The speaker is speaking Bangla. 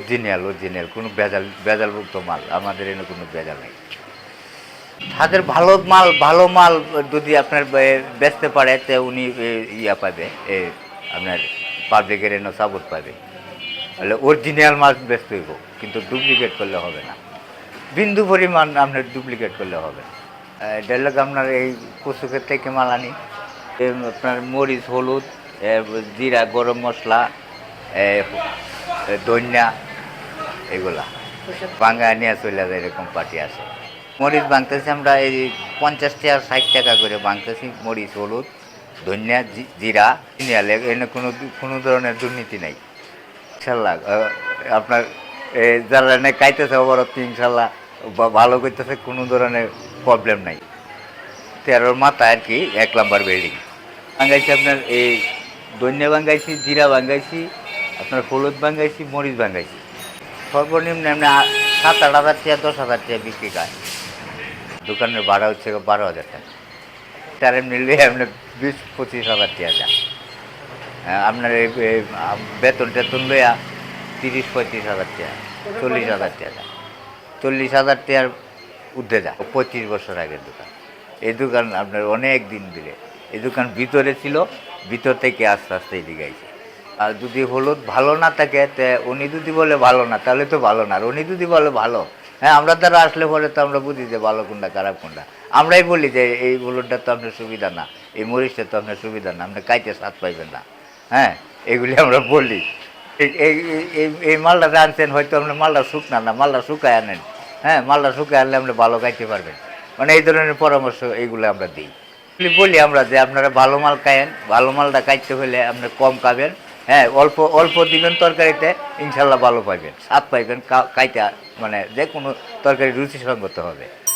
অরিজিনাল অরিজিনাল কোনো ভেজাল বেজালভুক্ত মাল আমাদের এনে কোনো ভেজাল নেই। তাদের ভালো মাল ভালো মাল যদি আপনার বেচতে পারে তে উনি ইয়া পাবে এ, আপনার পাবলিকের এনে সাপোর্ট পাবে। তাহলে অরিজিনাল মাল বেচতে হইব কিন্তু ডুপ্লিকেট করলে হবে না। বিন্দু পরিমাণ আপনার ডুপ্লিকেট করলে হবে ডাইলগ আপনার এই কচুকের থেকে মাল আনি। আপনার মরিচ হলুদ জিরা গরম মশলা ধনিয়া এগুলা। বাঙ্গা নিয়ে চলে যায় এরকম পার্টি আছে। মরিচ ভাঙতেছি আমরা এই পঞ্চাশ টাকা ষাট টাকা করে ভাঙতেছি মরিচ, হলুদ, ধনিয়া জিরা নিয়ালে এনে কোনো কোনো ধরনের দুর্নীতি নাই। ইনশাল্লাহ আপনার যারা এনে খাইতেছে অবরত ইনশাল্লাহ ভালো করতেছে, কোনো ধরনের প্রবলেম নাই। তেরোর মাথা আর কি, এক নাম্বার বিল্ডিং ভাঙ্গাইছি আপনার এই ধনিয়া ভাঙ্গাইছি জিরা ভাঙ্গাইছি আপনার হলুদ ভাঙ্গাইছি মরিচ ভাঙ্গাইছি সর্বনিম্ন এমনি সাত আট হাজার টাকা দশ হাজার টাকা বিক্রি খায় দোকানের ভাড়া হচ্ছে বারো হাজার টাকা। তার এমনি এমনি বিশ পঁচিশ হাজার টাকা যায়। হ্যাঁ, আপনার এই বেতন টেতন লইয়া তিরিশ পঁয়ত্রিশ হাজার টাকা চল্লিশ হাজার টাকা চল্লিশ হাজার টাকার উঠে যায়। পঁচিশ বছর আগের দোকান। এই দোকান আপনার অনেক দিন দিলে এই দোকান ভিতরে ছিল ভিতর থেকে আস্তে আস্তে এদিকে আইছে। আর যদি হলুদ ভালো না থাকে, তে উনি যদি বলে ভালো না, তাহলে তো ভালো না। আর উনি যদি বলে ভালো হ্যাঁ আমরা দ্বারা আসলে পরে তো আমরা বুঝি যে ভালো কোনটা, খারাপ কোনটা। আমরাই বলি যে এই হলুদটা তো আপনার সুবিধা না, এই মরিচটা তো আপনার সুবিধা না, আপনি কাইতে স্বাদ পাইবেন না। হ্যাঁ এগুলি আমরা বলি। এই- এই মালটা আনছেন, হয়তো আপনি মালটা শুকনা না, মালটা শুকায় আনেন। হ্যাঁ মালটা শুকায় আনলে আপনি ভালো খাইতে পারবেন। মানে এই ধরনের পরামর্শ এইগুলো আমরা দিই। বলি আমরা যে আপনারা ভালো মাল খায়েন, ভালো মালটা খাইতে হলে আপনি কম খাবেন। হ্যাঁ অল্প অল্প দিবেন তরকারিতে, ইনশাল্লাহ ভালো পাইবেন। স্বাদ পাইবেন, কা- খাইতে মানে যে কোনো তরকারি রুচিসঙ্গত হবে।